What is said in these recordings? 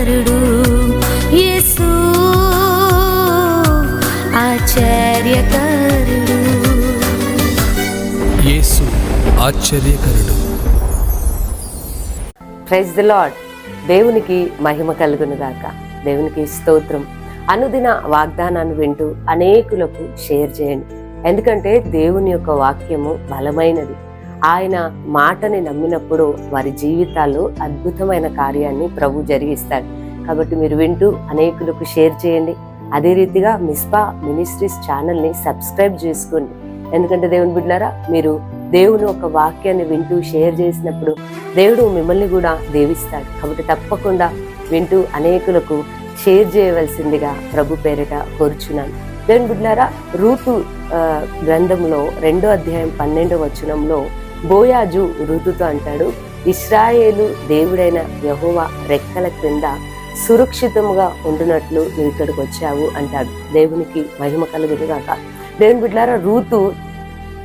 ఆశ్చర్యకరుడు యేసు ఆశ్చర్యకరుడు. యేసు ఆశ్చర్యకరుడు. ప్రైజ్ ది లాడ్ దేవునికి మహిమ కలుగును గాక. దేవునికి స్తోత్రం. అనుదిన వాగ్దానాన్ని వింటూ అనేకులకు షేర్ చేయండి. ఎందుకంటే దేవుని యొక్క వాక్యము బలమైనది. ఆయన మాటని నమ్మినప్పుడు వారి జీవితాల్లో అద్భుతమైన కార్యాన్ని ప్రభు జరిగిస్తాడు. కాబట్టి మీరు వింటూ అనేకులకు షేర్ చేయండి. అదే రీతిగా మిస్పా మినిస్ట్రీస్ ఛానల్ని సబ్స్క్రైబ్ చేసుకోండి. ఎందుకంటే దేవుని బిడ్డారా మీరు దేవుని ఒక వాక్యాన్ని వింటూ షేర్ చేసినప్పుడు దేవుడు మిమ్మల్ని కూడా దేవిస్తాడు. కాబట్టి తప్పకుండా వింటూ అనేకులకు షేర్ చేయవలసిందిగా ప్రభు పేరిట కోరుచున్నాను. దేవుని బిడ్డారా రూటు గ్రంథంలో రెండో అధ్యాయం పన్నెండో వచనంలో బోయాజు రుతుతో అంటాడు ఇస్రాయేలు దేవుడైన యహోవా రెక్కల క్రింద సురక్షితముగా ఉండునట్లు నువ్వు ఇక్కడికి వచ్చావు అంటాడు. దేవునికి మహిమ కలుగుదుగాక దేవుని బిడ్డారా రూతు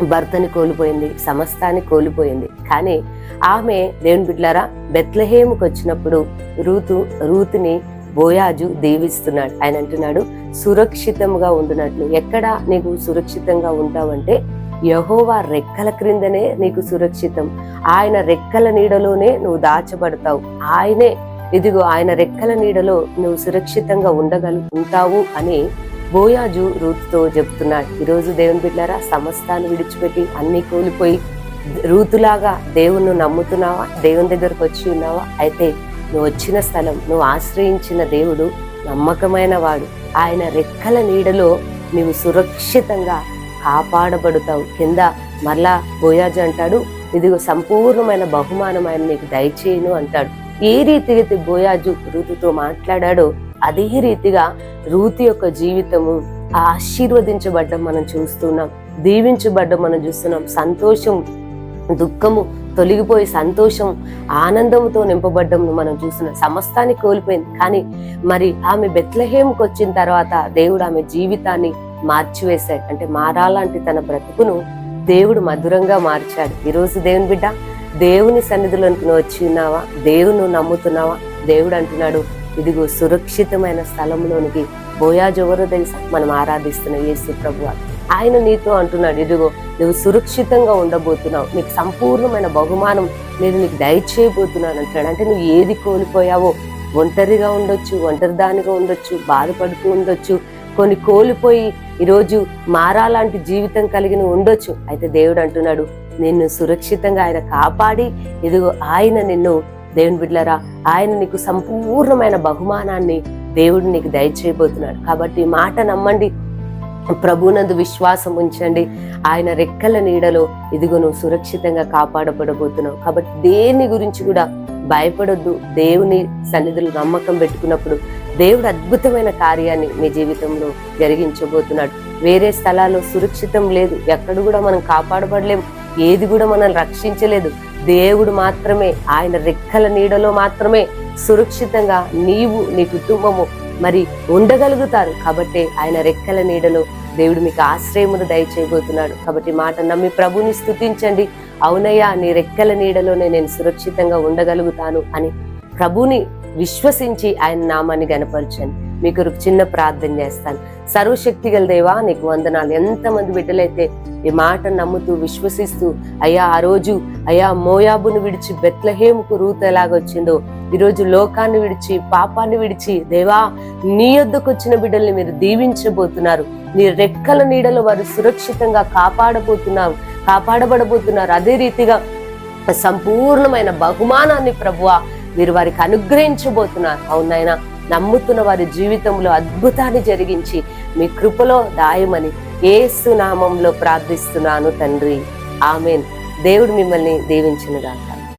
భర్తని కోల్పోయింది సమస్తాన్ని కోల్పోయింది. కానీ ఆమె దేవుని బిడ్లారా బెత్లహేముకు వచ్చినప్పుడు రూతు రూతుని బోయాజు దీవిస్తున్నాడు. ఆయన అంటున్నాడు సురక్షితంగా ఉండునట్లు. ఎక్కడ నీకు సురక్షితంగా ఉంటావంటే యహోవా రెక్కల క్రిందనే నీకు సురక్షితం. ఆయన రెక్కల నీడలోనే నువ్వు దాచబడతావు. ఆయనే ఇదిగో ఆయన రెక్కల నీడలో నువ్వు సురక్షితంగా ఉండగలు ఉంటావు అని బోయాజు రూతుతో చెప్తున్నాడు ఈరోజు దేవుని బిడ్డారా సమస్తాన్ని విడిచిపెట్టి అన్ని కోల్పోయి రూతులాగా దేవుణ్ణి నమ్ముతున్నావా? దేవుని దగ్గరకు వచ్చి ఉన్నావా? అయితే నువ్వు వచ్చిన స్థలం నువ్వు ఆశ్రయించిన దేవుడు నమ్మకమైన వాడు. ఆయన రెక్కల నీడలో నీవు సురక్షితంగా కాపాడబడుతావు. కింద మరలా బోయాజు అంటాడు ఇదిగో సంపూర్ణమైన బహుమానం ఆయన నీకు దయచేయను అంటాడు. ఏ రీతిగా అయితే బోయాజు రూతుతో మాట్లాడాడో అదే రీతిగా రూతు యొక్క జీవితము ఆశీర్వదించబడ్డం మనం చూస్తున్నాం దీవించబడ్డం మనం చూస్తున్నాం. సంతోషం దుఃఖము తొలగిపోయి సంతోషం ఆనందంతో నింపబడ్డం మనం చూసిన సమస్తాన్ని కోల్పోయింది. కానీ మరి ఆమె బెత్లహేమ్కి వచ్చిన తర్వాత దేవుడు ఆమె జీవితాన్ని మార్చివేశాడు. అంటే మారాలంటే తన బ్రతుకును దేవుడు మధురంగా మార్చాడు. ఈరోజు దేవుని బిడ్డ దేవుని సన్నిధిలోనికి నువ్వు వచ్చి ఉన్నావా? దేవుని నమ్ముతున్నావా? దేవుడు అంటున్నాడు ఇదిగో సురక్షితమైన స్థలంలోనికి బోయాజు ఎవరో తెలుసా? మనం ఆరాధిస్తున్న యేసు ప్రభు ఆయన నీతో అంటున్నాడు ఇదిగో నువ్వు సురక్షితంగా ఉండబోతున్నావు. నీకు సంపూర్ణమైన బహుమానం నేను నీకు దయచేయబోతున్నాను అంటాడు. అంటే నువ్వు ఏది కోల్పోయావో ఒంటరిగా ఉండొచ్చు ఒంటరిదానిగా ఉండొచ్చు బాధపడుతూ ఉండొచ్చు కొన్ని కోల్పోయి ఈరోజు మారాలాంటి జీవితం కలిగి ఉండొచ్చు. అయితే దేవుడు అంటున్నాడు నిన్ను సురక్షితంగా ఆయన కాపాడి ఇదిగో ఆయన నిన్ను దేవుని బిడ్డరా ఆయన నీకు సంపూర్ణమైన బహుమానాన్ని దేవుడు నీకు దయచేయబోతున్నాడు. కాబట్టి మాట నమ్మండి. ప్రభునందు విశ్వాసం ఉంచండి. ఆయన రెక్కల నీడలో ఇదిగో నువ్వు సురక్షితంగా కాపాడబడబోతున్నావు. కాబట్టి దేని గురించి కూడా భయపడొద్దు. దేవుని సన్నిధులు నమ్మకం పెట్టుకున్నప్పుడు దేవుడు అద్భుతమైన కార్యాన్ని నీ జీవితంలో జరిగించబోతున్నాడు. వేరే స్థలాల్లో సురక్షితం లేదు. ఎక్కడ కూడా మనం కాపాడబడలేం. ఏది కూడా మనం రక్షించలేదు. దేవుడు మాత్రమే ఆయన రెక్కల నీడలో మాత్రమే సురక్షితంగా నీవు నీ కుటుంబము మరి ఉండగలుగుతారు. కాబట్టి ఆయన రెక్కల నీడలో దేవుడు మీకు ఆశ్రయమును దయచేయబోతున్నాడు. కాబట్టి మాట నమ్మి ప్రభుని స్తుతించండి. అవునయ్యా నీ రెక్కల నీడలోనే నేను సురక్షితంగా ఉండగలుగుతాను అని ప్రభుని విశ్వసించి ఆయన నామాన్ని గనపరచండి మీకు చిన్న ప్రార్థన చేస్తాను. సర్వశక్తి గల దేవా నీకు వందనాలు. ఎంతమంది బిడ్డలైతే ఈ మాట నమ్ముతూ విశ్వసిస్తూ అయ్యా ఆ రోజు అయ్యా మోయాబును విడిచి బెత్లహేముకు రూత ఎలాగొచ్చిందో ఈరోజు లోకాన్ని విడిచి పాపాన్ని విడిచి దేవా నీ యొద్దకు వచ్చిన బిడ్డల్ని మీరు దీవించబోతున్నారు. నీ రెక్కల నీడలో వారు సురక్షితంగా కాపాడబోతున్నారు కాపాడబడబోతున్నారు. అదే రీతిగా సంపూర్ణమైన బహుమానాన్ని ప్రభువా మీరు వారికి అనుగ్రహించబోతున్నారు. అవునైనా నమ్ముతున్న వారి జీవితంలో అద్భుతాన్ని జరిగించి మీ కృపలో దాయమని ఏసు నామంలో ప్రార్థిస్తున్నాను తండ్రి. ఆమెన్. దేవుడు మిమ్మల్ని దీవించునుగాక.